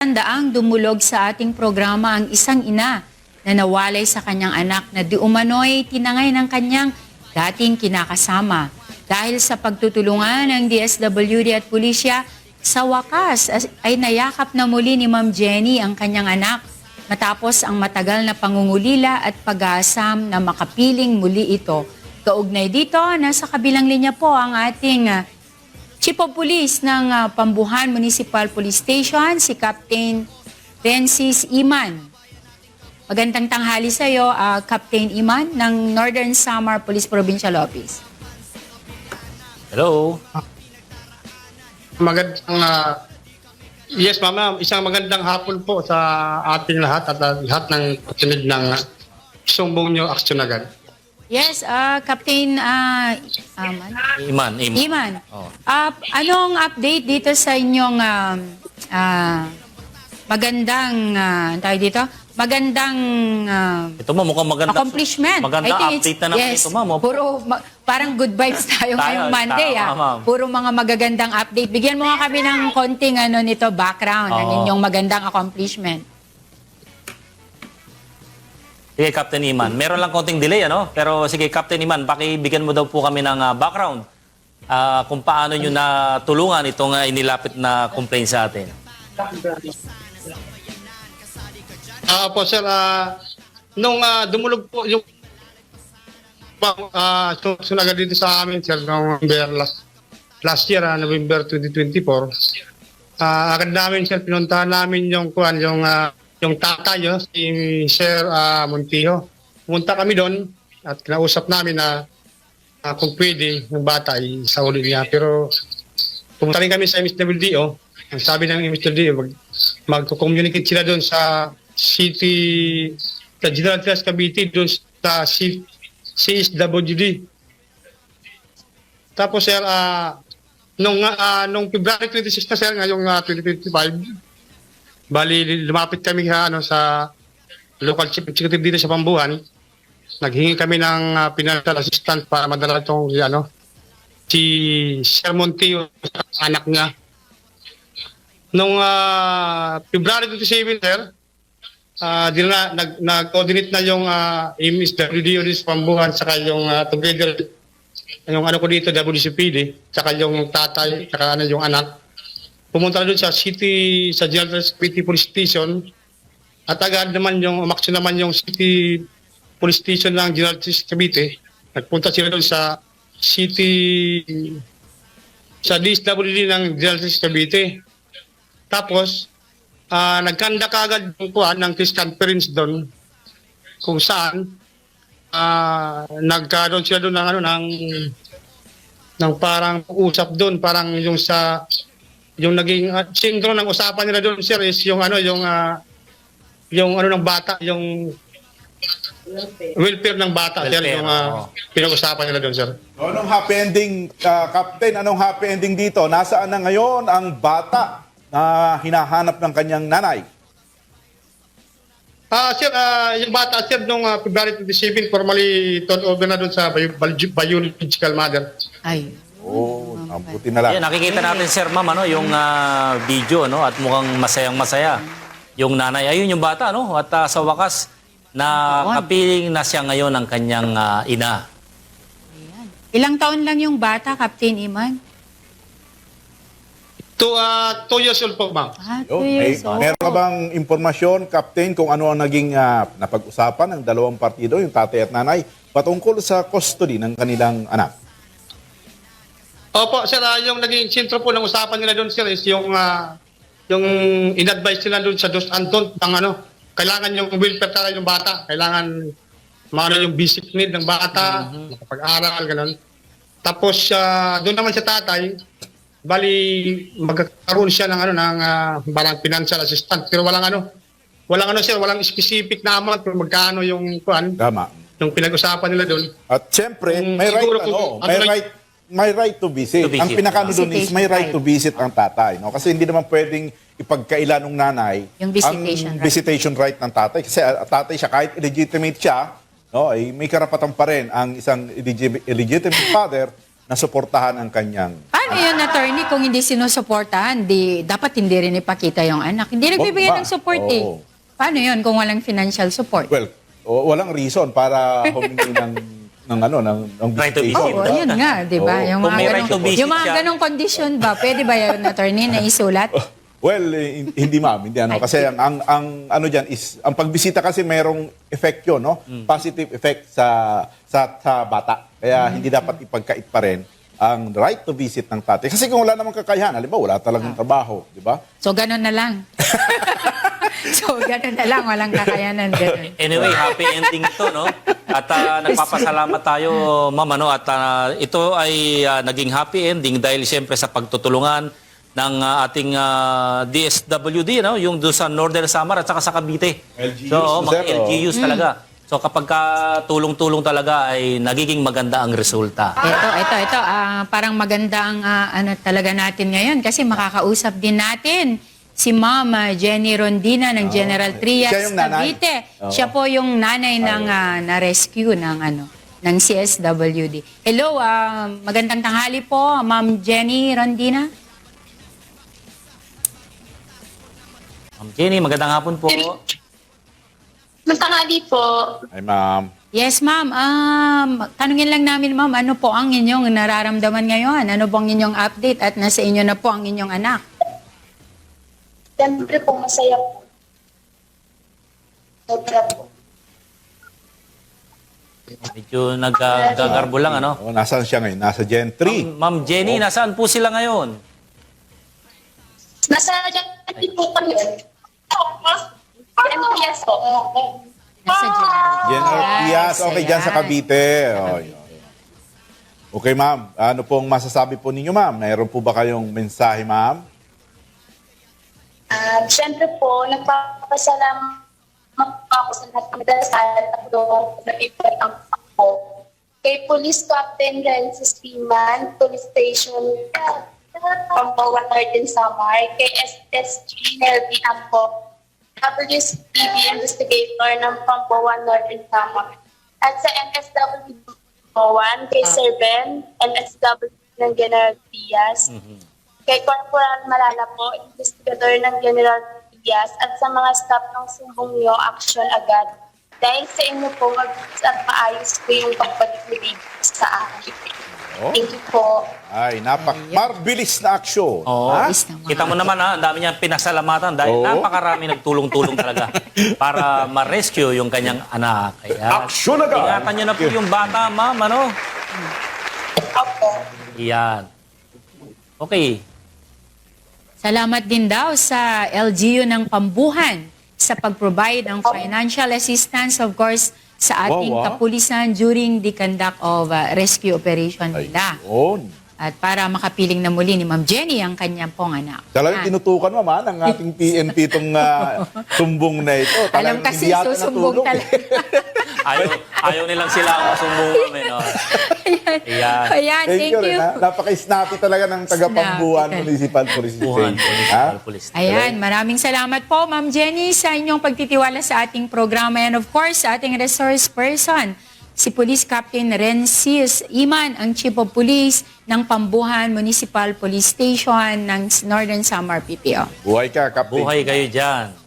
Tandaang dumulog sa ating programa ang isang ina na nawalay sa kanyang anak na di umano'y tinangay ng kanyang dating kinakasama. Dahil sa pagtutulungan ng DSWD at pulisya, sa wakas as- ay nayakap na muli ni Ma'am Jenny ang kanyang anak matapos ang matagal na pangungulila at pag-aasam na makapiling muli ito. Kaugnay dito, nasa kabilang linya po ang ating Chief of Police ng ah, Pambuhan Municipal Police Station, si Captain Rensis Iman. Magandang tanghali sa iyo, ah, Captain Iman ng Northern Samar Police Provincial Office. Hello. Magandang ah, Yes, mama, isang magandang hapon po sa ating lahat at ah, lahat ng pakinig ng uh, sumbong nyo aksyon agad. Yes, ah, Captain ah, Aman. Iman. Iman. Iman, Oh. ah, anong update dito sa inyong um, ah, magandang, ang tawag dito? Magandang ah, Ito mo, mukhang maganda. accomplishment. Maganda update na naman yes, ito, ma'am. oh. Puro, ma- parang good vibes tayo, Tayo, ngayong Monday. tama, ah. ma'am. Puro mga magagandang update. Bigyan mo nga kami ng konting ano nito, background ng Oo. inyong magandang accomplishment. Sige, Captain Iman. Meron lang konting delay, ano? Pero sige, Captain Iman, pakibigyan mo daw po kami ng ah, background ah, kung paano nyo natulungan itong ah, inilapit na complaint sa atin. Ah po sir, ah, nung ah, dumulog po yung uh, sunod agad dito sa amin sir, November last, last year, ah, November 2024, ah agad namin sir, pinuntahan namin yung kuan yung ah, yung tatay yun, si Sir ah, Montijo. Pumunta kami doon at kinausap namin na ah, kung pwede yung bata ay sa uli niya. Pero pumunta rin kami sa MSWDO. Ang sabi ng MSWDO, mag, magko-communicate sila doon sa city, sa General Trias Cavite, doon sa C, CSWD. Tapos sir, ah, nung, ah, nung February 26 na sir, ngayong ah, 2025, bali lumapit kami sa, ano, sa local chief executive dito sa Pambuhan. Naghingi kami ng ah, pinalitan assistant para madala itong ano, si Sir Montillo, anak niya. Nung ah, February 27, sir, ah di na, nag, nag-coordinate na yung uh, MSWDO sa Pambuhan saka yung ah, together yung ano ko dito WCPD saka yung tatay saka ano yung anak pumunta doon sa city sa General City Police Station. At agad naman yung umaksyon naman yung city police station ng General Trias Cavite. Nagpunta sila doon sa city sa DSWD ng General Trias Cavite. Tapos ah nagkanda kagad yung kuhan ng press conference doon kung saan ah nagkaroon sila doon ng ano ng ng parang usap doon parang yung sa yung naging uh, sintro ng usapan nila doon sir is yung ano yung ah, yung ano ng bata yung welfare ng bata sir Welfare, yung ah, oo. pinag-usapan nila doon sir So, anong happy ending, ah, Captain? Anong happy ending dito? Nasaan na ngayon ang bata na hinahanap ng kanyang nanay? Ah, sir, ah, yung bata, sir, nung ah, February 27, formally turned over na doon sa bio- bio- biological mother. Ay. Oh, mabuti na lang. Yan, nakikita natin, Sir Ma'am, ano, yung ah, video, no? At mukhang masayang-masaya. Yung nanay, ayun yung bata, no? At ah, sa wakas, na kapiling na siya ngayon ng kanyang ah, ina. Ayan. Ilang taon lang yung bata, Captain Iman? Two, ah, two years old po, ma'am. Ah, two may, years old. meron ka bang impormasyon, Captain, kung ano ang naging ah, napag-usapan ng dalawang partido, yung tatay at nanay, patungkol sa custody ng kanilang anak? Opo, sir, ah, yung naging sentro po ng usapan nila doon, sir, is yung, ah, yung in-advise nila doon sa dos and don't ng ano, kailangan yung welfare talaga yung bata, kailangan maano yung basic need ng bata, makapag-aral, ganun. Tapos, ah, doon naman sa tatay, bali, magkakaroon siya ng ano, ng ah, parang financial assistant, pero walang ano, walang ano, sir, walang specific na amount kung magkano yung, kuan, Tama. yung pinag-usapan nila doon. At siyempre, Kung may right, siguro ano, kung ano may lang- right, may right to visit. To visit. Ang pinakano doon is may right to visit ang tatay. No? Kasi hindi naman pwedeng ipagkaila ng nanay Yung visitation ang right. visitation right ng tatay. Kasi ah, tatay siya, kahit illegitimate siya, no, ay may karapatan pa rin ang isang illegi- illegitimate father nasuportahan ang kanyang Paano yun, attorney, kung hindi sinusuportahan, di, dapat hindi rin ipakita yung anak. Hindi nagbibigay ba? ng support eh. Oo. Paano yun kung walang financial support? Well, walang reason para humingi ng ng ano ng ng Right to visitation, visit. Oo, ayun nga, di ba? Oo. Yung Kung mga may right ganong, visit yung mga siya. ganong condition ba, pwede ba yun, attorney, na isulat? Well, eh, hindi ma'am, hindi ano kasi ang, ang ang ano diyan is ang pagbisita kasi mayroong effect 'yon, no? Mm. Positive effect sa sa sa bata. Kaya Mm. hindi dapat ipagkait pa rin ang right to visit ng tatay. Kasi kung wala namang kakayahan, halimbawa wala Ah. talagang trabaho, di ba? So, ganun na lang. so, ganun na lang, walang kakayanan, ganun. Anyway, happy ending ito, no? At ah, nagpapasalamat tayo, ma'am, ano? At ah, ito ay ah, naging happy ending dahil siyempre sa pagtutulungan ng ah, ating ah, DSWD, no? Yung doon sa Northern Samar at saka sa Cavite. LGUs, so, oh, mga sir, oh. LGUs talaga. So, kapag ka tulong-tulong talaga ay nagiging maganda ang resulta. Ito, ito, ito. ah, parang maganda ang ah, ano talaga natin ngayon kasi makakausap din natin si Ma'am ah, Jenny Rondina ng General Trias Siya yung nanay? Cavite. Oo. Siya po yung nanay ng ah, na-rescue ng ano ng CSWD. Hello, ah, magandang tanghali po, Ma'am Jenny Rondina. Ma'am Jenny, magandang hapon po. Matangali po. Ay ma'am. Yes, ma'am. Um, tanungin lang namin, ma'am, ano po ang inyong nararamdaman ngayon? Ano bang inyong update at nasa inyo na po ang inyong anak? Siyempre po, masaya po. Sobra po. Medyo nagagarbo lang, ano? Oh, nasaan siya ngayon? Nasa Gen 3. Ma'am Jenny, nasaan po sila ngayon? Nasa dyan po kami. NPS po. Nasa General. General Yes, Trias, okay, dyan sa. Cavite. Oh, yun. Okay, ma'am. Ano pong masasabi po ninyo, ma'am? Mayroon po ba kayong mensahe, ma'am? Um, Siyempre po, nagpapasalamat ako sa lahat ng dasal at tulong na ibigay po. Kay Police Captain Francis Piman, Police Station Pampawan Northern Samar, kay SSG Nelby Ampo, WCPB Investigator ng Pampawan Northern Samar. At sa MSW 1, kay Sir Ben, MSW ng General Diaz, kay Corporal Malala po, investigador ng General Diaz at sa mga staff ng sumbong niyo, action agad. Dahil sa inyo po, wag at maayos po yung pagbalik ni Baby sa akin. Oh. Thank you po. Ay, napak marbilis na aksyon. Oo. Ha? Naman. Kita mo naman ha, ang dami niyang pinasalamatan dahil Oo. napakarami nagtulong-tulong talaga para ma-rescue yung kanyang anak. Kaya, Aksyon agad! Ingatan niyo na po yung bata, ma'am, ano? Opo. Yan. Okay. Salamat din daw sa LGU ng Pambuhan sa pag-provide ng financial assistance, of course, sa ating Wow, ah. kapulisan during the conduct of uh, rescue operation nila. Ayun. At para makapiling na muli ni Ma'am Jenny ang kanyang pong anak. Talagang Yan. tinutukan naman ng ating PNP itong ah, tumbong na ito. Alam Talagang kasi hindi yata susumbong natulog. talaga. Ayaw, ayaw nilang sila ang masumbong namin. No? Ayan. Ayan, Thank, you. rin, ha? Napaka-snappy talaga ng taga-Pambuhan Snappy. Municipal Police Buhan, Station. Ha? Municipal Police. Ayan, maraming salamat po, Ma'am Jenny, sa inyong pagtitiwala sa ating programa. And of course, sa ating resource person, si Police Captain Rensis Iman, ang Chief of Police ng Pambuhan Municipal Police Station ng Northern Samar PPO. Buhay ka, Captain. Buhay kayo dyan.